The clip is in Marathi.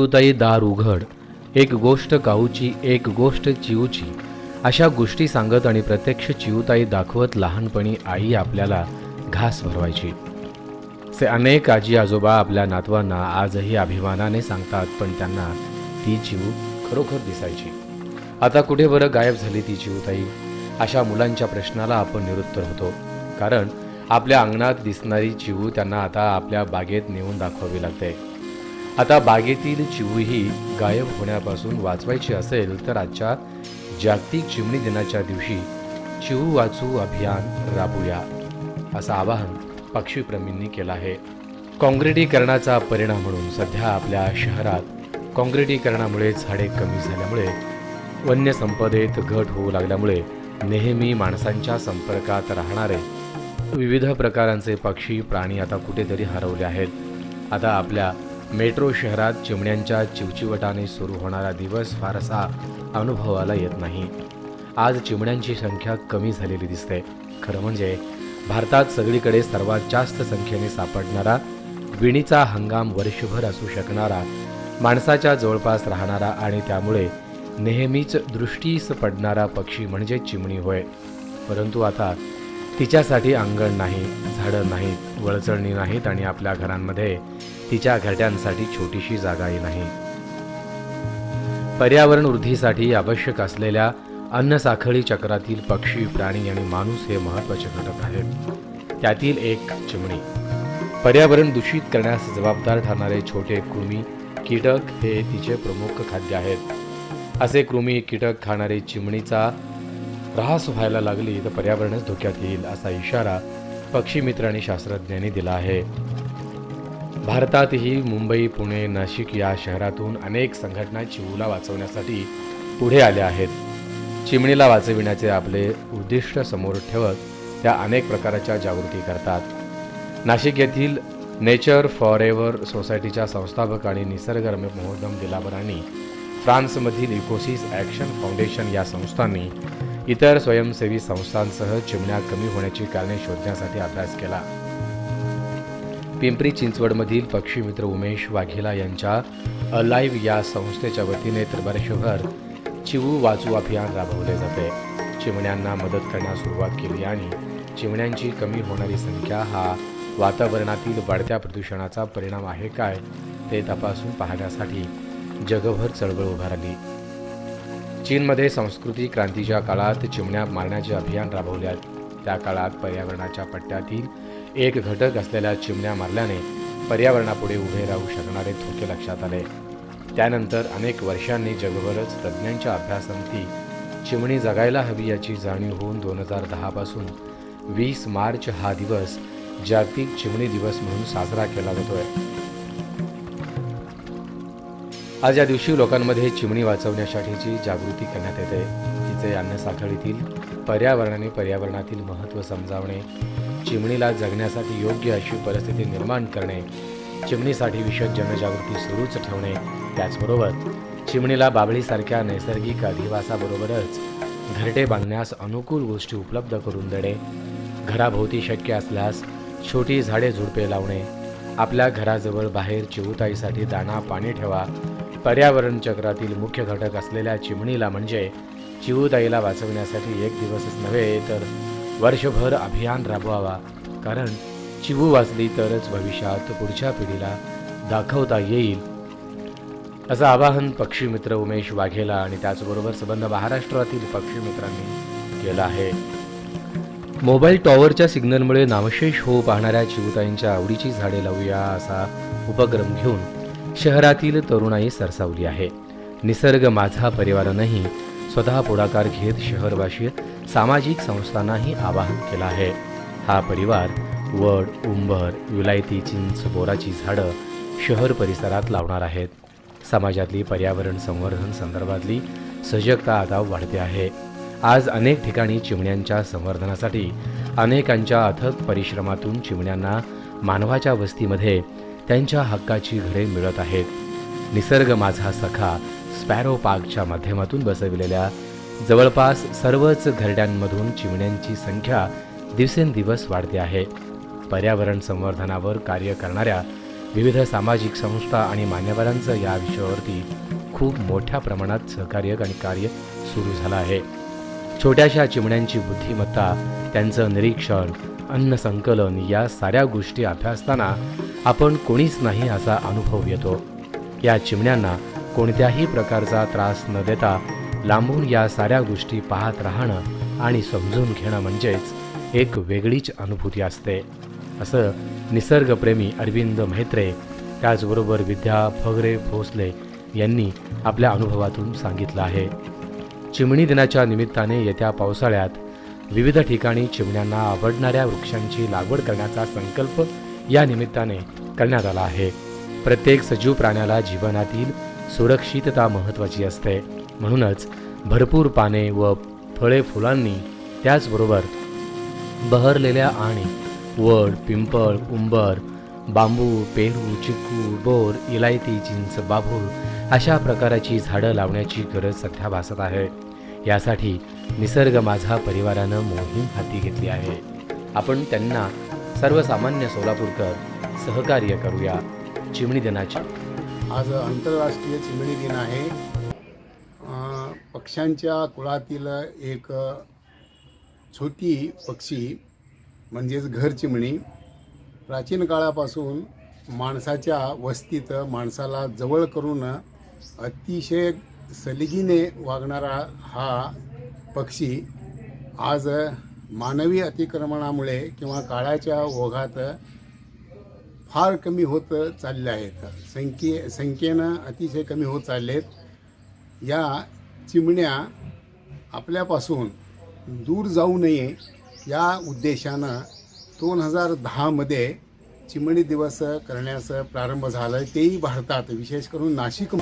चिवताई दार उघड. एक गोष्ट काऊची एक गोष्ट चिऊची. अशा गोष्टी सांगत आणि प्रत्यक्ष चिऊताई दाखवत लहानपणी आई आपल्याला घास भरवायची. से अनेक आजी आजोबा आपल्या नातवांना आजही अभिमानाने सांगतात पण त्यांना ती चिऊ खरोखर दिसायची. आता कुठे बरं गायब झाली ती चिऊताई? अशा मुलांच्या प्रश्नाला आपण निरुत्तर होतो. कारण आपल्या अंगणात दिसणारी चिऊ त्यांना आता आपल्या बागेत नेऊन दाखवावी लागते. आता बागेतील चिवूही गायब होण्यापासून वाचवायची असेल तर आजच्या जागतिक चिमणी दिनाच्या दिवशी चिवू वाचू अभियान राबूया असं आवाहन पक्षीप्रेमींनी केलं आहे. काँक्रिटीकरणाचा परिणाम म्हणून सध्या आपल्या शहरात काँक्रिटीकरणामुळे झाडे कमी झाल्यामुळे वन्य संपदेत घट होऊ लागल्यामुळे नेहमी माणसांच्या संपर्कात राहणारे विविध प्रकारांचे पक्षी प्राणी आता कुठेतरी हरवले आहेत. आता आपल्या मेट्रो शहरात चिमण्यांच्या चिवचिवटाने सुरू होणारा दिवस फारसा अनुभवाला येत नाही. आज चिमण्यांची संख्या कमी झालेली दिसते. खरं म्हणजे भारतात सगळीकडे सर्वात जास्त संख्येने सापडणारा विणीचा हंगाम वर्षभर असू शकणारा माणसाच्या जवळपास राहणारा आणि त्यामुळे नेहमीच दृष्टीस पडणारा पक्षी म्हणजे चिमणी होय. परंतु आता तिच्यासाठी अंगण नाही झाडं नाहीत वळचळणी नाहीत आणि आपल्या घरांमध्ये तिच्या घरट्यांसाठी छोटीशी जागाही नाही. पर्यावरण वृद्धीसाठी आवश्यक असलेल्या अन्न साखळी चक्रातील पक्षी प्राणी आणि माणूस हे महत्त्वाचे घटक आहेत. त्यातील एक चिमणी. पर्यावरण दूषित करण्यास जबाबदार ठरणारे छोटे कृमी कीटक हे तिचे प्रमुख खाद्य आहेत. असे कृमी कीटक खाणारे चिमणीचा ऱ्हास व्हायला लागली तर पर्यावरणच धोक्यात येईल असा इशारा पक्षीमित्र आणि शास्त्रज्ञांनी दिला आहे. भारतातही मुंबई पुणे नाशिक या शहरातून अनेक संघटना चिवूला वाचवण्यासाठी पुढे आल्या आहेत. चिमणीला वाचविण्याचे आपले उद्दिष्ट समोर ठेवत त्या अनेक प्रकारच्या जागृती करतात. नाशिक येथील नेचर फॉर एव्हर सोसायटीच्या संस्थापक आणि निसर्गरम्य महोदम दिलाबरांनी फ्रान्समधील इकोसिस ॲक्शन फाउंडेशन या संस्थांनी इतर स्वयंसेवी संस्थांसह चिमण्या कमी होण्याची कारणे शोधण्यासाठी अभ्यास केला. पिंपरी चिंचवडमधील पक्षीमित्र उमेश वाघेला यांच्या अलाईव्ह या संस्थेच्या वतीने तर वर्षभर चिवू वाचू अभियान राबवले जाते. चिमण्यांना मदत करण्यास सुरुवात केली आणि चिमण्यांची कमी होणारी संख्या हा वातावरणातील वाढत्या प्रदूषणाचा परिणाम आहे काय ते तपासून पाहण्यासाठी जगभर चळवळ उभारली. चीनमध्ये संस्कृती क्रांतीच्या काळात चिमण्या मारण्याचे अभियान राबवल्यात त्या काळात पर्यावरणाच्या पट्ट्यातील एक घटक असलेल्या चिमण्या मारल्याने पर्यावरणापुढे उभे राहू शकणारे धोके लक्षात आले. त्यानंतर अनेक वर्षांनी जगभरच तज्ज्ञांच्या अभ्यासांती चिमणी जगायला हवी याची जाणीव होऊन दोन हजार दहापासून वीस मार्च हा दिवस जागतिक चिमणी दिवस म्हणून साजरा केला जातोय. आज या दिवशी लोकांमध्ये चिमणी वाचवण्यासाठीची जागृती करण्यात येते. तिचे अन्न साखळीतील पर्यावरणाने पर्यावरणातील महत्त्व समजावणे चिमणीला जगण्यासाठी योग्य अशी परिस्थिती निर्माण करणे चिमणीसाठी विशेष जनजागृती सुरूच ठेवणे त्याचबरोबर चिमणीला बाबळीसारख्या नैसर्गिक अधिवासाबरोबरच घरटे बांधण्यास अनुकूल गोष्टी उपलब्ध करून देणे घराभोवती शक्य असल्यास छोटी झाडे झुडपे लावणे आपल्या घराजवळ बाहेर चिवताईसाठी दाणा पाणी ठेवा. पर्यावरण चक्रातील मुख्य घटक असलेल्या चिमणीला म्हणजे चिवताईला वाचवण्यासाठी एक दिवसच नव्हे तर वर्षभर अभियान राबवावा. कारण चिवू वाचली तरच भविष्यात पुढच्या पिढीला दाखवता येईल. असं आवाहन पक्षीमित्र उमेश वाघेला आणि त्याचबरोबर संबंध महाराष्ट्रातील पक्षीमित्रांनी केलं आहे. मोबाईल टॉवरच्या सिग्नलमुळे नामशेष होऊ पाहणाऱ्या चिवताईंच्या आवडीची झाडे लावूया असा उपक्रम घेऊन शहरातील तरुणाई सरसावली आहे. निसर्ग माझा परिवारानंही स्वतः पुढाकार घेत शहरवासी सामाजिक संस्थांनाही आवाहन केलं आहे. हा परिवार वड उंबर विलायती चिंच बोराची झाडं शहर परिसरात लावणार आहेत. समाजातली पर्यावरण संवर्धन संदर्भातली सजगता आता वाढते आहे. आज अनेक ठिकाणी चिमण्यांच्या संवर्धनासाठी अनेकांच्या अथक परिश्रमातून चिमण्यांना मानवाच्या वस्तीमध्ये त्यांच्या हक्काची घरे मिळत आहेत. निसर्ग माझा सखा स्पॅरो पार्कच्या माध्यमातून बसविलेल्या जवळपास सर्वच घरड्यांमधून चिमण्यांची संख्या दिवसेंदिवस वाढते आहे. पर्यावरण संवर्धनावर कार्य करणाऱ्या विविध सामाजिक संस्था आणि मान्यवरांचं या विषयावरती खूप मोठ्या प्रमाणात सहकार्य आणि कार्य सुरू झालं आहे. छोट्याशा चिमण्यांची बुद्धिमत्ता त्यांचं निरीक्षण अन्न संकलन या साऱ्या गोष्टी अभ्यासताना आपण कोणीच नाही असा अनुभव येतो. या चिमण्यांना कोणत्याही प्रकारचा त्रास न देता लांबून या साऱ्या गोष्टी पाहत राहणं आणि समजून घेणं म्हणजेच एक वेगळीच अनुभूती असते. असं निसर्गप्रेमी अरविंद म्हेत्रे त्याचबरोबर विद्या फगरे भोसले यांनी आपल्या अनुभवातून सांगितलं आहे. चिमणी दिनाच्या निमित्ताने येत्या पावसाळ्यात विविध ठिकाणी चिमण्यांना आवडणाऱ्या वृक्षांची लागवड करण्याचा संकल्प या निमित्ताने करण्यात आला आहे. प्रत्येक सजीव प्राण्याला जीवनातील सुरक्षितता महत्त्वाची असते. म्हणूनच भरपूर पाने व फळे फुलांनी त्याचबरोबर बहरलेल्या आणि वड पिंपळ उंबर बांबू पेरू चिकू बोर इलायती चिंच बाभूळ अशा प्रकाराची झाडं लावण्याची गरज सध्या भासत आहे. यासाठी निसर्ग माझा परिवारानं मोहीम हाती घेतली आहे. आपण त्यांना सर्वसामान्य सोलापूरकर सहकार्य करूया. चिमणी दिनाची. आज आंतरराष्ट्रीय चिमणी दिन आहे. पक्ष्यांच्या कुळातील एक छोटी पक्षी म्हणजेच घर चिमणी प्राचीन काळापासून माणसाच्या वस्तीत माणसाला जवळ करून अतिशय सलिगीने वागणारा हा पक्षी आज मानवी अतिक्रमणामुळे किंवा काळाच्या ओघात फार कमी होत चालले आहेत. संख्ये संख्येनं अतिशय कमी होत चालले आहेत या चिमण्या आपल्यापासून दूर जाऊ नये या उद्देशानं दोन हजार दहामध्ये चिमणी दिवस करण्यास प्रारंभ झाला आहे तेही भारतात विशेष करून नाशिक